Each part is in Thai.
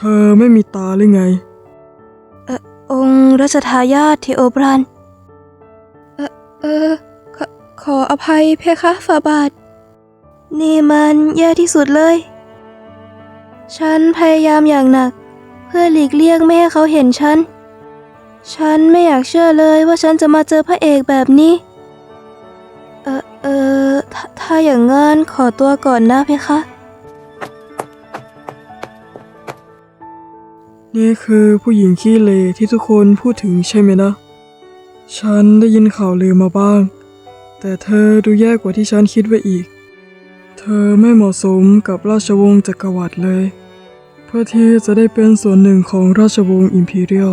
ธอไม่มีตาหรือไงองค์รัชทายาทเทโอบรัน เออเออขอขออภัยเพคะฝ่าบาท นี่มันแย่ที่สุดเลย ฉันพยายามอย่างหนัก เพื่อหลีกเลี่ยงไม่ให้เขาเห็นฉัน ฉันไม่อยากเชื่อเลยว่าฉันจะมาเจอพระเอกแบบนี้ เออเออถ้าถ้าอย่างงั้นขอตัวก่อนนะเพคะ นี่คือผู้หญิงขี้เลที่ทุกคนพูดถึงใช่ไหมนะ ฉันได้ยินข่าวลือมาบ้าง แต่เธอดูแย่กว่าที่ฉันคิดไว้อีก เธอไม่เหมาะสมกับราชวงศ์จักรวรรดิเลย เพื่อที่จะได้เป็นส่วนหนึ่งของราชวงศ์อิมพีเรียล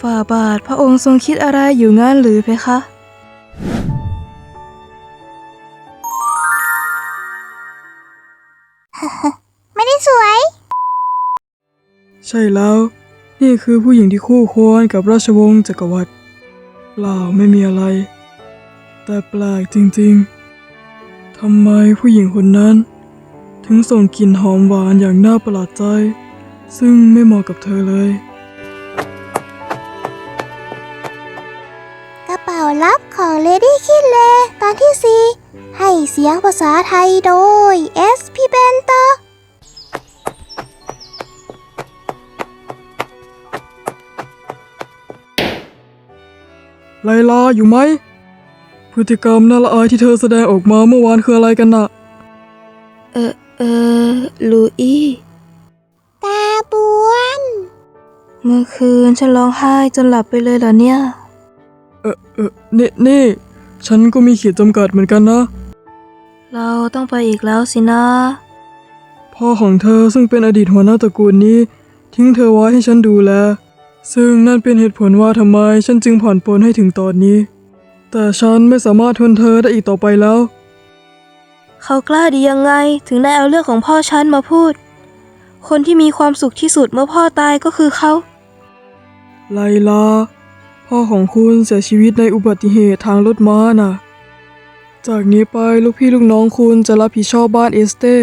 ฝ่าบาทพระองค์ทรงคิดอะไรอยู่งั้นหรือเพคะไม่ได้สวย ใช่แล้ว นี่คือผู้หญิงที่คู่ควรกับราชวงศ์จักรวรรดิเปล่าไม่มีอะไร แต่แปลกจริงๆทำไมผู้หญิงคนนั้น ถึงส่งกลิ่นหอมหวานอย่างน่าประหลาดใจ ซึ่งไม่เหมาะกับเธอเลย กระเป๋าลับของเลดี้คิดเลตอนที่ 4 ให้เสียงภาษาไทยโดย S P b e n t o ไลลาอยู่ไหม พฤติกรรมน่าละอายที่เธอแสดงออกมาเมื่อวานคืออะไรกันน่ะ เออเออลูอี้ ตาบวน เมื่อคืนฉันร้องไห้จนหลับไปเลยเหรอเนี่ย เออเออนี่นี่ ฉันก็มีขีดจำกัดเหมือนกันนะ เราต้องไปอีกแล้วสินะ พ่อของเธอซึ่งเป็นอดีตหัวหน้าตระกูลนี้ ทิ้งเธอไว้ให้ฉันดูแล ซึ่งนั่นเป็นเหตุผลว่าทำไมฉันจึงผ่อนปลนให้ถึงตอนนี้ แต่ฉันไม่สามารถทนเธอได้อีกต่อไปแล้ว เขากล้าดียังไงถึงได้เอาเรื่องของพ่อฉันมาพูด คนที่มีความสุขที่สุดเมื่อพ่อตายก็คือเขา ไลลา พ่อของคุณเสียชีวิตในอุบัติเหตุทางรถม้าน่ะ จากนี้ไปลูกพี่ลูกน้องคุณจะรับผิดชอบบ้านเอสเต้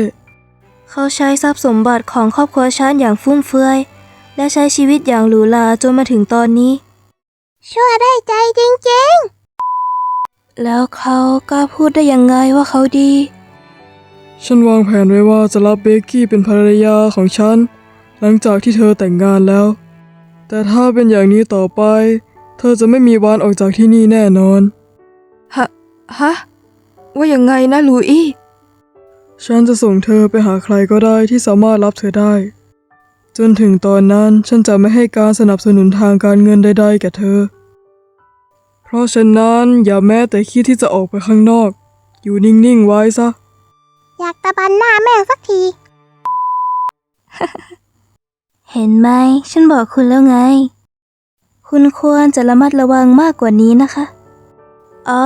เขาใช้ทรัพย์สมบัติของครอบครัวฉันอย่างฟุ่มเฟือย และใช้ชีวิตอย่างหรูหราจนมาถึงตอนนี้ ชั่วได้ใจจริงแล้วเขากล้าพูดได้ยังไงว่าเขาดี ฉันวางแผนไว้ว่าจะรับเบกกี้เป็นภรรยาของฉัน หลังจากที่เธอแต่งงานแล้ว แต่ถ้าเป็นอย่างนี้ต่อไป เธอจะไม่มีวันออกจากที่นี่แน่นอน ฮะ ฮะ ว่ายังไงนะลูอี้ ฉันจะส่งเธอไปหาใครก็ได้ที่สามารถรับเธอได้ จนถึงตอนนั้นฉันจะไม่ให้การสนับสนุนทางการเงินใดๆแก่เธอ เพราะฉะนั้นอย่าแม้แต่คิดที่จะออกไปข้างนอก อยู่นิ่งๆไว้ซะๆอยากตะบันหน้าแม่งสักที เห็นไหม ฉันบอกคุณแล้วไง คุณควรจะระมัดระวังมากกว่านี้นะคะ อ๋อ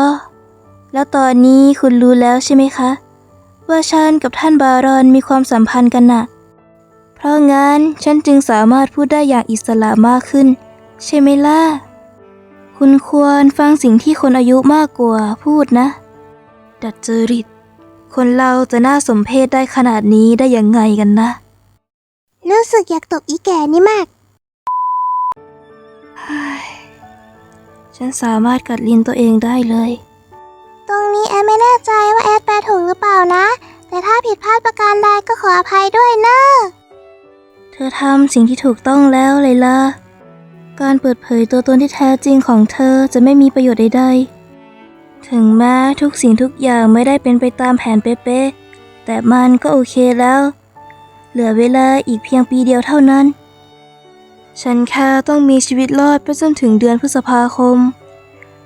แล้วตอนนี้คุณรู้แล้วใช่ไหมคะ ว่าฉันกับท่านบารอนมีความสัมพันธ์กันน่ะ เพราะงั้นฉันจึงสามารถพูดได้อย่างอิสระมากขึ้น ใช่ไหมล่ะ คุณควรฟังสิ่งที่คนอายุมากกว่าพูดนะ ดัดจริต คนเราจะน่าสมเพชได้ขนาดนี้ได้ยังไงกันนะ รู้สึกอยากตบอีแก่นี่มาก ฉันสามารถกัดลิ้นตัวเองได้เลย ตรงนี้แอดไม่แน่ใจว่าแอดแปลถูกหรือเปล่านะ แต่ถ้าผิดพลาดประการใดก็ขออภัยด้วยเนอะเธอทำสิ่งที่ถูกต้องแล้วเลยล่ะ การเปิดเผยตัวตนที่แท้จริงของเธอจะไม่มีประโยชน์ใดๆ ถึงแม้ทุกสิ่งทุกอย่างไม่ได้เป็นไปตามแผนเป๊ะๆ แต่มันก็โอเคแล้ว เหลือเวลาอีกเพียงปีเดียวเท่านั้น ฉันแค่ต้องมีชีวิตรอดไปจนถึงเดือนพฤษภาคม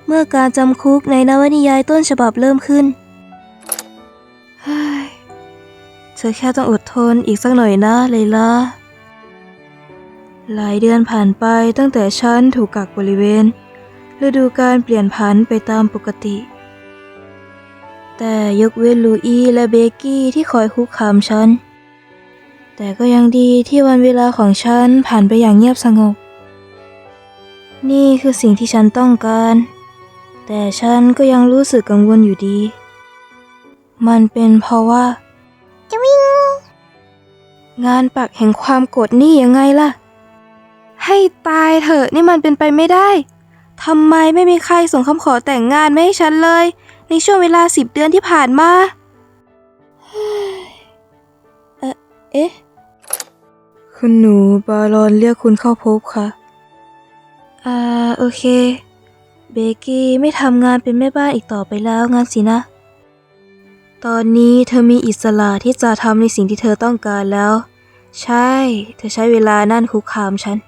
เมื่อการจำคุกในนวนิยายต้นฉบับเริ่มขึ้นเฮ้ยเธอแค่ต้องอดทนอีกสักหน่อยนะเลยล่ะ หลายเดือนผ่านไปตั้งแต่ฉันถูกกักบริเวณ ฤดูการเปลี่ยนผันไปตามปกติ แต่ยกเว้นลูอี้และเบกกี้ที่คอยคุกคามฉัน แต่ก็ยังดีที่วันเวลาของฉันผ่านไปอย่างเงียบสงบ นี่คือสิ่งที่ฉันต้องการ แต่ฉันก็ยังรู้สึกกังวลอยู่ดี มันเป็นเพราะว่าจะวิ่งงานปักแห่งความโกรธนี่ยังไงล่ะ ให้ตายเถอะนี่มันเป็นไปไม่ได้ทำไมไม่มีใครส่งคำขอแต่งงานมาให้ฉันเลย ในช่วงเวลาสิบเดือนที่ผ่านมาเฮ้ยเอ่อเอ๊ะ คุณหนูบารอนเรียกคุณเข้าพบค่ะ อ่า โอเค เบกกี้ไม่ทำงานเป็นแม่บ้านอีกต่อไปแล้วงั้นสินะ ตอนนี้เธอมีอิสระที่จะทำในสิ่งที่เธอต้องการแล้ว ใช่ เธอใช้เวลานั่นคุกคามฉัน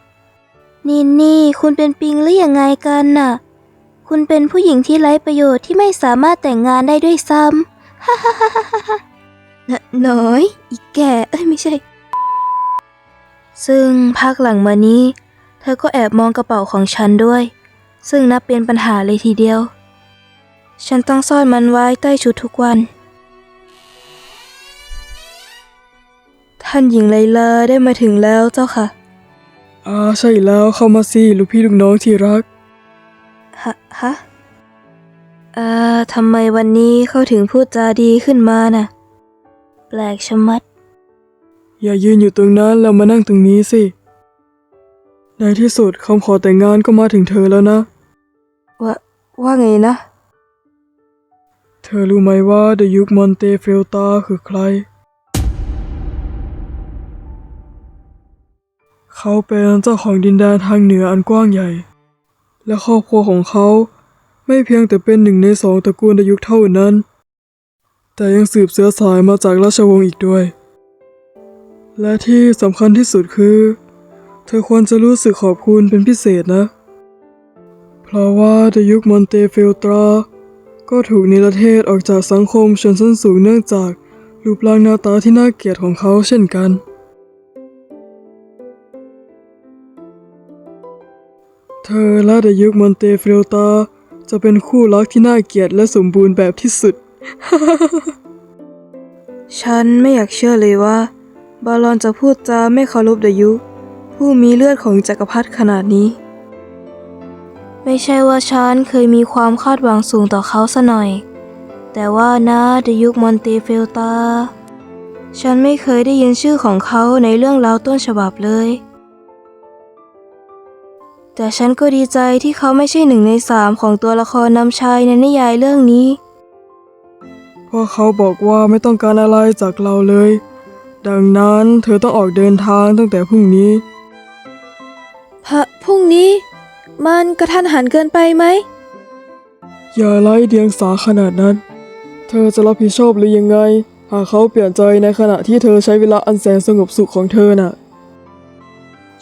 นี่นี่คุณเป็นปิงหรือยังไงกันน่ะ คุณเป็นผู้หญิงที่ไร้ประโยชน์ที่ไม่สามารถแต่งงานได้ด้วยซ้ำฮ่าฮ่าฮ่าฮ่าน้อย อีกแก่เอ้ยไม่ใช่ ซึ่งพักหลังมานี้ เธอก็แอบมองกระเป๋าของฉันด้วย ซึ่งนับเป็นปัญหาเลยทีเดียว ฉันต้องซ่อนมันไว้ใต้ชุดทุกวัน ท่านหญิงไลลาได้มาถึงแล้วเจ้าค่ะ อ่าใช่แล้วเข้ามาสิลูกพี่ลูกน้องที่รัก ฮะฮะอ่าทำไมวันนี้เขาถึงพูดจาดีขึ้นมาน่ะ แปลกชะมัด อย่ายืนอยู่ตรงนั้นแล้วมานั่งตรงนี้สิ ในที่สุดคำขอแต่งงานก็มาถึงเธอแล้วนะ ว่าว่าไงนะ เธอรู้ไหมว่าเดยุคมอนเตเฟลตาคือใคร เขาเป็นเจ้าของดินแดนทางเหนืออันกว้างใหญ่ และครอบครัวของเขาไม่เพียงแต่เป็นหนึ่งในสองตระกูลเดยุคเท่านั้น แต่ยังสืบเสือสายมาจากราชวงศ์อีกด้วย และที่สำคัญที่สุดคือ เธอควรจะรู้สึกขอบคุณเป็นพิเศษนะ เพราะว่าเดยุคมอนเตเฟลตราก็ถูกนิรเทศออกจากสังคมชนชั้นสูงเนื่องจากรูปร่างหน้าตาที่น่าเกลียดของเขาเช่นกัน เธอและเดยุคมอนเตเฟลตา จะเป็นคู่รักที่น่าเกลียดและสมบูรณ์แบบที่สุด ฉันไม่อยากเชื่อเลยว่า บาลอนจะพูดจาไม่เคารพเดยุคผู้มีเลือดของจักรพรรดิขนาดนี้ ไม่ใช่ว่าฉันเคยมีความคาดหวังสูงต่อเขาซะหน่อย แต่ว่านะเดยุคมอนเตเฟลตา ฉันไม่เคยได้ยินชื่อของเขาในเรื่องราวต้นฉบับเลย แต่ฉันก็ดีใจที่เขาไม่ใช่หนึ่งในสามของตัวละครนำชายในนิยายเรื่องนี้เพราะเขาบอกว่าไม่ต้องการอะไรจากเราเลย ดังนั้นเธอต้องออกเดินทางตั้งแต่พรุ่งนี้ พะพรุ่งนี้ มันกระทันหันเกินไปไหม อย่าไล่เดียงสาขนาดนั้น เธอจะรับผิดชอบหรือยังไง หากเขาเปลี่ยนใจในขณะที่เธอใช้เวลาอันแสนสงบสุขของเธอน่ะ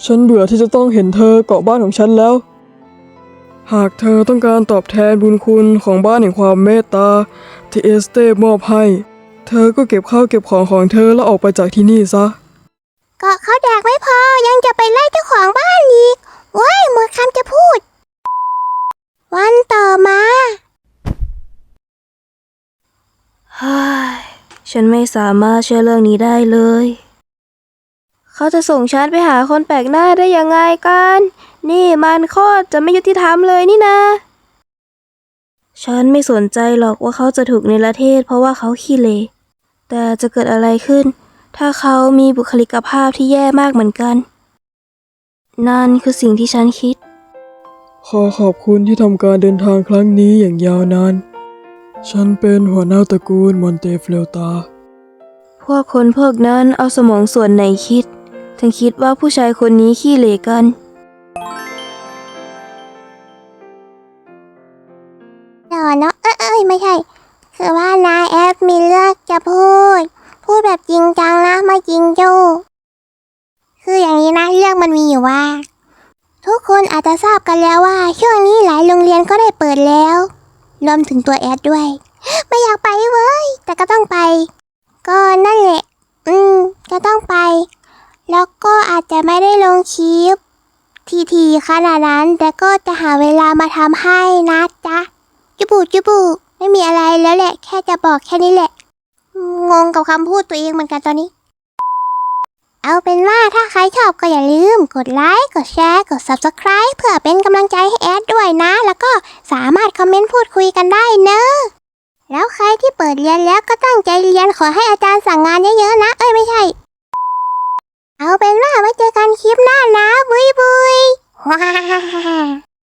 ฉันเบื่อที่จะต้องเห็นเธอเกาะบ้านของฉันแล้ว หากเธอต้องการตอบแทนบุญคุณของบ้านแห่งความเมตตาที่เอสเต้มอบให้ เธอก็เก็บข้าวเก็บของของเธอแล้วออกไปจากที่นี่ซะ เกาะเขาแดกไม่พอยังจะไปไล่เจ้าของบ้านอีกโว้ยหมดคำจะพูด วันต่อมาเฮ้ยฉันไม่สามารถเชื่อเรื่องนี้ได้เลย เขาจะส่งฉันไปหาคนแปลกหน้าได้ยังไงกัน นี่มันโคตรจะไม่ยุติธรรมเลยนี่นะ ฉันไม่สนใจหรอกว่าเขาจะถูกในประเทศเพราะว่าเขาขี้เลแต่จะเกิดอะไรขึ้น ถ้าเขามีบุคลิกภาพที่แย่มากเหมือนกัน นั่นคือสิ่งที่ฉันคิด ขอขอบคุณที่ทำการเดินทางครั้งนี้อย่างยาวนาน ฉันเป็นหัวหน้าตระกูลมอนเตเฟลตา พวกคนพวกนั้นเอาสมองส่วนไหนคิด ถึงคิดว่าผู้ชายคนนี้ขี้เหร่กันเดี๋ยวเนาะเอ้ยเอ้ยไม่ใช่ คือว่านายแอดมีเรื่องจะพูด พูดแบบจริงจังนะไม่จริงโจ้คืออย่างนี้นะเรื่องมันมีอยู่ว่า ทุกคนอาจจะทราบกันแล้วว่า ช่วงนี้หลายโรงเรียนก็ได้เปิดแล้วรวมถึงตัวแอดด้วย ไม่อยากไปเว้ย แต่ก็ต้องไป ก็นั่นแหละ อืม ก็ต้องไป แล้วก็อาจจะไม่ได้ลงคลิปทีๆขนาดนั้น แต่ก็จะหาเวลามาทำให้นะจ๊ะ จุบุจุบุไม่มีอะไรแล้วแหละ แค่จะบอกแค่นี้แหละ งงกับคำพูดตัวเองเหมือนกันตอนนี้ เอาเป็นว่าถ้าใครชอบก็อย่าลืม กดไลค์ กดแชร์ กด Subscribe เพื่อเป็นกำลังใจให้แอดด้วยนะ แล้วก็สามารถคอมเมนต์พูดคุยกันได้เนอะแล้วใครที่เปิดเรียนแล้วก็ตั้งใจเรียนขอให้อาจารย์สั่งงานเยอะๆนะ เอ้ยไม่ใช่ เอาเป็นว่าไว้เจอกันคลิปหน้านะบุยบุยว้า